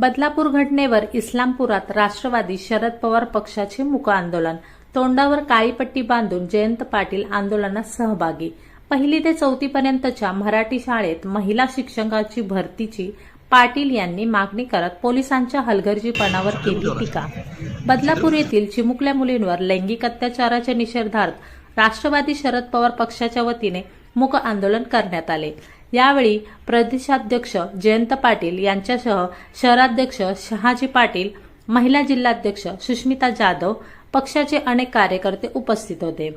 बदलापूर घटनेवर इस्लामपुरात राष्ट्रवादी शरद पवार पक्षाचे मुक आंदोलन. तोंडावर काळी पट्टी बांधून जयंत पाटील आंदोलनात सहभागी. पहिली ते चौथीपर्यंतच्या मराठी शाळेत महिला शिक्षकांची भरतीची पाटील यांनी मागणी करत पोलिसांच्या हलगर्जीपणावर केली टीका. बदलापूर येथील चिमुकल्या मुलींवर लैंगिक अत्याचाराच्या निषेधार्थ राष्ट्रवादी शरद पवार पक्षाच्या वतीने मुक आंदोलन करण्यात आले. यावेळी प्रदेशाध्यक्ष जयंत पाटील यांच्यासह शहराध्यक्ष शहाजी पाटील महिला जिल्हाध्यक्ष सुष्मिता जाधव पक्षाचे अनेक कार्यकर्ते उपस्थित होते.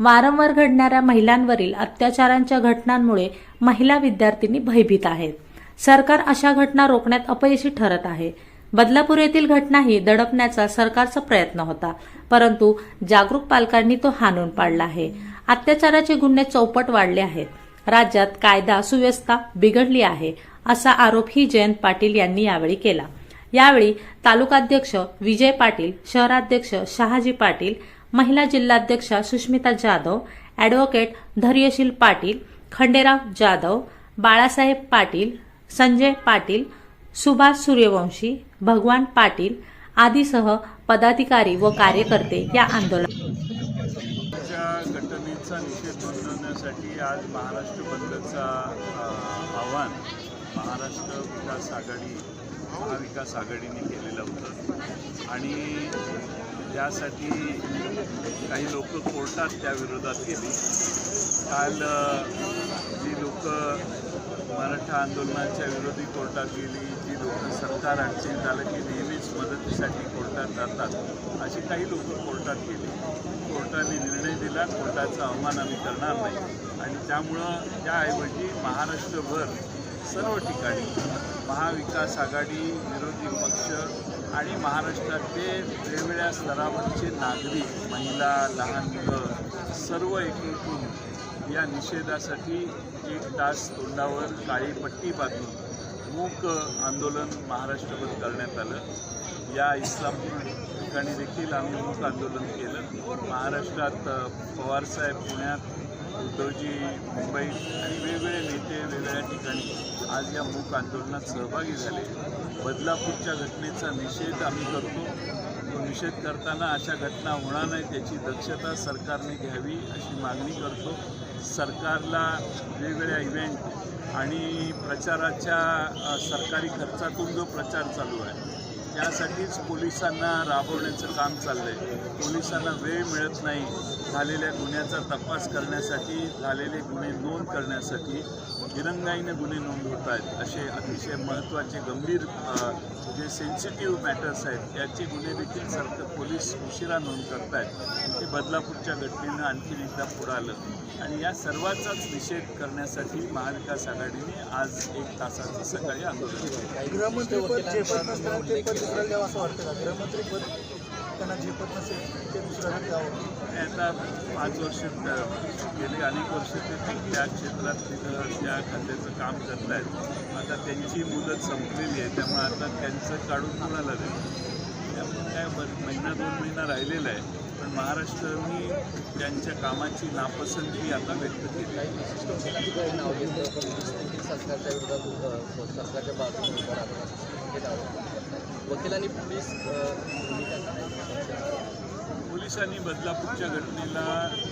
वारंवार घडणाऱ्या महिलांवरील अत्याचारांच्या घटनांमुळे महिला विद्यार्थिनी भयभीत आहेत. सरकार अशा घटना रोखण्यात अपयशी ठरत आहे. बदलापूर येथील घटनाही दडपण्याचा सरकारचा प्रयत्न होता परंतु जागरूक पालकांनी तो हाणून पाडला आहे. अत्याचाराचे गुन्हे चौपट वाढले आहेत. राज्यात कायदा सुव्यवस्था बिघडली आहे असा आरोपही जयंत पाटील यांनी यावेळी केला. यावेळी तालुकाध्यक्ष विजय पाटील शहराध्यक्ष शहाजी पाटील महिला जिल्हाध्यक्षा सुष्मिता जाधव ॲडव्होकेट धैर्यशील पाटील खंडेराव जाधव बाळासाहेब पाटील संजय पाटील सुभाष सूर्यवंशी भगवान पाटील आदीसह पदाधिकारी व कार्यकर्ते या आंदोलनात च्या घटनेचा निषेध नोंदवण्यासाठी आज महाराष्ट्र बंदचा आव्हान महाराष्ट्र विकास आघाडी महाविकास आघाडीने केलेलं होतं. आणि त्यासाठी काही लोक कोर्टात त्या विरोधात गेली. काल जी लोक मराठा आंदोलनाच्या विरोधी कोर्टात गेली लोक सरकार अडचणीत झालं की नेहमीच मदतीसाठी कोर्टात जातात. अशी काही लोक कोर्टात गेली. कोर्टाने निर्णय दिला कोर्टाचा अवमान आम्ही करणार नाही. आणि त्यामुळं त्याऐवजी महाराष्ट्रभर सर्व ठिकाणी महाविकास आघाडी विरोधी पक्ष आणि महाराष्ट्रातले वेगवेगळ्या स्तरावरचे नागरिक महिला लहान मुलं सर्व एकूण या निषेधासाठी एक तास तोंडावर काळी पट्टी बांधून मूक आंदोलन महाराष्ट्रभर करण्यात आलं. या इस्लामपूर ठिकाणी देखील आम्ही मूक आंदोलन केलं. महाराष्ट्रात पवारसाहेब पुण्यात उद्धवजी मुंबईत आणि वेगवेगळे नेते वेगवेगळ्या ठिकाणी आज या मूक आंदोलनात सहभागी झाले. बदलापूरच्या घटनेचा निषेध आम्ही करतो. तो निषेध करताना अशा घटना होणार नाही त्याची दक्षता सरकारने घ्यावी अशी मागणी करतो. सरकारला वेगवेगळ्या इव्हेंट आणि प्रचाराच्या सरकारी खर्चातून जो प्रचार चालू आहे. यासाठीच पोलिसांना राबवण्याचं काम चाललं आहे पोलिसांना वेळ मिळत नाही झालेल्या गुन्ह्याचा तपास करण्यासाठी झालेले गुन्हे नोंद करण्यासाठी दिरंगाईने गुन्हे नोंद होत आहेत. असे अतिशय महत्त्वाचे गंभीर जे सेन्सिटिव्ह मॅटर्स आहेत त्याचे गुन्हे देखील सरकार पोलीस उशिरा नोंद करत आहेत. ते बदलापूरच्या घटनेनं आणखी एकदा पुढं आलं. आणि या सर्वाचाच निषेध करण्यासाठी महाविकास आघाडीने आज एक तासाचं सकाळी आंदोलन केलं. पद पद दुसऱ्याला द्यावं असं वाटतं का? गृहमंत्री पद त्यांना झेपत नसेल ते दुसऱ्याला द्यावं आता पाच वर्ष गेली अनेक वर्ष ते त्या क्षेत्रात तिथं त्या खात्याचं काम करत आहेत आता त्यांची मुदत संपलेली आहे त्यामुळे आता त्यांचं काढून कुणाला देईल त्यामुळे काय ब- महिना दोन महिना राहिलेला आहे. पण महाराष्ट्राने त्यांच्या कामाची नापसंती आता व्यक्त केली. आहे सरकारच्या विरोधात सरकारच्या बाजूने वकिलांनी पोलीस पोलिसांनी बदलापूरच्या घटनेला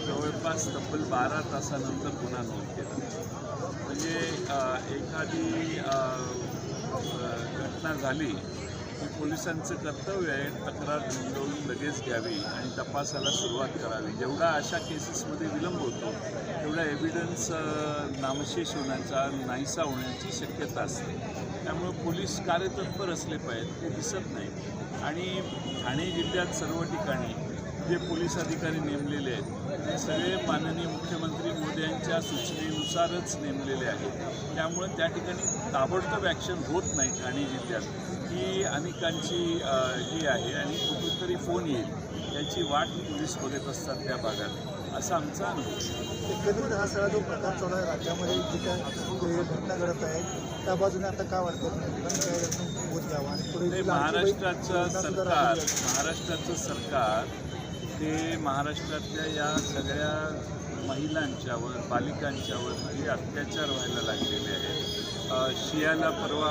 जवळपास तब्बल बारा तासानंतर गुन्हा नोंद केला. म्हणजे एखादी घटना झाली की पोलिसांचं कर्तव्य आहे तक्रार नोंदवून लगेच घ्यावी आणि तपासाला सुरुवात करावी. जेवढा अशा केसेसमध्ये विलंब होतो तेवढा एव्हिडन्स नामशेष होण्याचा नाहीसा होण्याची शक्यता असते. त्यामुळं पोलीस कार्यतत्पर असले पाहिजेत ते दिसत नाही. आणि ठाणे जिल्ह्यात सर्व ठिकाणी जे पोलीस अधिकारी नेमलेले आहेत ते सगळे माननीय मुख्यमंत्री मोदयांच्या सूचनेनुसारच नेमलेले आहेत. त्यामुळे त्या ठिकाणी ताबडतोब ॲक्शन होत नाही ठाणे जिल्ह्यात. ही अनेकांची ही आहे आणि कुठेतरी फोन येईल याची वाट पोलीस बघत असतात त्या भागात. असा आमचा. एकंदरीत हा सगळा जो प्रकार चालू आहे राज्यामध्ये जी काय घटना घडत आहे त्या बाजूने आता काय वाटतं महाराष्ट्राचं सरकार. महाराष्ट्राचं सरकार ते महाराष्ट्रातल्या या सगळ्या महिलांच्यावर बालिकांच्यावर जे अत्याचार व्हायला लागलेले आहेत शियाला परवा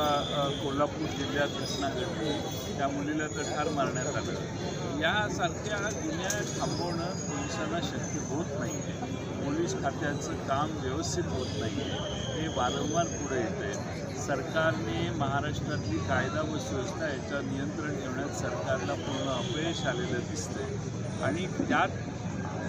कोल्हापूर जिल्ह्यात घटना घडली त्या मुलीला तर ठार मारण्यात आलं यासारख्या गुन्ह्या थांबवणं पोलिसांना शक्य होत नाही आहे पोलीस खात्याचं काम व्यवस्थित होत नाही आहे हे वारंवार पुढे येत आहे सरकारने महाराष्ट्रातली कायदा व सुव्यवस्था याच्यावर नियंत्रण ठेवण्यात सरकारला पूर्ण अपयश आलेलं दिसतंय. आणि त्यात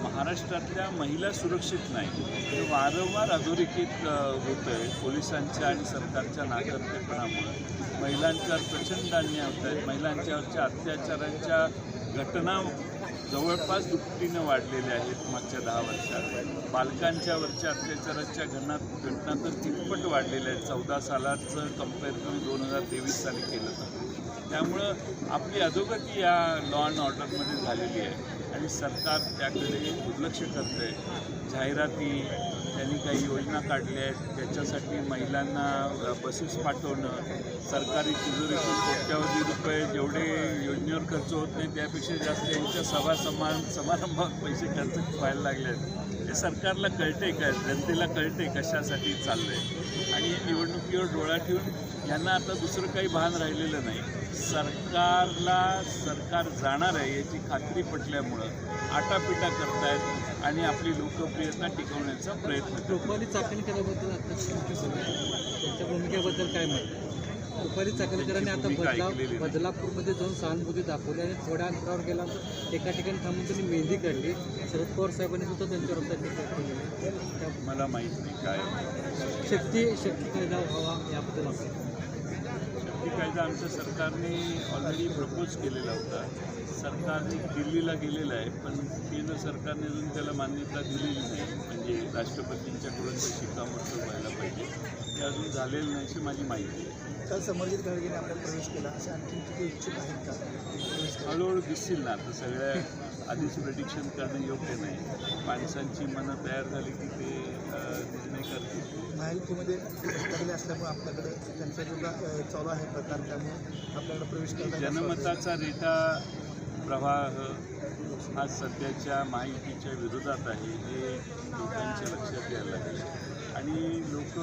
महाराष्ट्रातल्या महिला सुरक्षित नाही हे वारंवार अधोरेखित होतं आहे पोलिसांच्या आणि सरकारच्या नाकर्तेपणामुळे महिलांच्यावर प्रचंड अन्याय होत आहेत. महिलांच्यावरच्या अत्याचारांच्या घटना जवळपास दुपटीनं वाढलेल्या आहेत मागच्या दहा वर्षात. बालकांच्यावरच्या अत्याचाराच्या घटना घटना तर तिप्पट वाढलेल्या आहेत. चौदा सालाचं कंपेअर करून दोन हजार तेवीस साली केलं तर. त्यामुळं आपली अधोगती या लॉ अँड ऑर्डरमध्ये झालेली आहे. आणि सरकार त्याकडे दुर्लक्ष करतं आहे जाहिराती त्यांनी काही योजना काढल्या आहेत. त्याच्यासाठी महिलांना बसेस पाठवणं सरकारी तिजोरीतून कोट्यावधी रुपये जेवढे योजनेवर खर्च होत नाही त्यापेक्षा जास्त यांच्या सभा समान समारंभात पैसे खर्च व्हायला लागले आहेत. हे सरकारला कळते का? जनतेला कळते कशासाठी चाललं आहे आणि निवडणुकीवर डोळा ठेवून यांना आता दुसरं काही भान राहिलेलं नाही. सरकारला सरकार जाणार आहे याची खात्री पटल्यामुळं आटापिटा करतायत आणि आपली लोकप्रियता टिकवण्याचा प्रयत्न रुपाली चाकणकराबद्दल आता त्यांच्या भूमिकेबद्दल काय माहिती रुपाली चाकणकरांनी आता भूमिका बदला ऐकलेली नाही. बदलापूरमध्ये जाऊन सहानुभूती दाखवली आणि थोड्या अंतरावर गेल्यानंतर एका ठिकाणी थांबून त्यांनी मेहंदी काढली शरद पवार साहेबांनी सुद्धा त्यांच्यावर त्या मला माहीत नाही काय. शक्ती शक्ती कायदा व्हावा याबद्दल आपण शक्ती कायदा आमच्या सरकारने ऑलरेडी प्रपोज केलेला होता. सरकारने दिल्लीला गेलेलं आहे पण केंद्र सरकारने अजून त्याला मान्यता दिलेली नाही. म्हणजे राष्ट्रपतींच्याकडून ते शिक्कामोर्तब व्हायला पाहिजे. ते अजून झालेलं नाही अशी माझी माहिती आहे. काल समर्जित गाडगेने आपल्यात प्रवेश केला असे आणखी किती इच्छुक आहेत का? हळूहळू दिसतील ना आता सगळ्या आधीच प्रेडिक्शन करणं योग्य नाही माणसांची मनं तयार झाली की ते निर्णय करतील महायुतीमध्ये पडले असल्यामुळे आपल्याकडे त्यांचा अ, चालू आहे प्रकार त्यामुळे आपल्याकडे प्रवेश वाटतं. जनमताचा रेटा प्रवाह हा सध्याच्या माहितीच्या विरोधात आहे हे लोकांच्या लक्षात यायला लागेल आणि लोक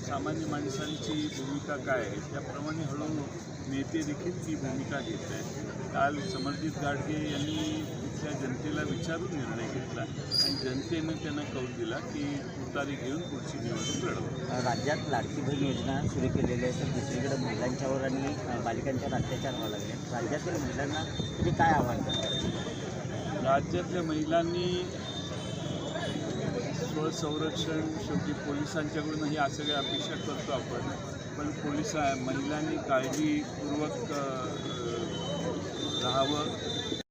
सामान्य माणसांची भूमिका काय आहे त्याप्रमाणे हळूहळू नेते देखील ती भूमिका घेत आहेत. काल समरजित गाडगे यांनी तिथल्या जनतेला विचारून निर्णय घेतला आणि जनतेनं त्यांना कौल दिला की तुतारी घेऊन पुढची निवडणूक लढवू. राज्यात लाडकी बहीण योजना सुरू केलेली आहे तर दुसरीकडे महिलांच्यावर आणि बालिकांच्यावर अत्याचार व्हायला लागले. राज्यातील महिलांना तुम्ही काय आव्हान करता? राज्यातल्या महिलांनी स्वसंरक्षण शेवटी पोलिसांच्याकडूनही असं काही अपेक्षा करतो आपण. पण पोलिसा महिलांनी काळजीपूर्वक राहावं.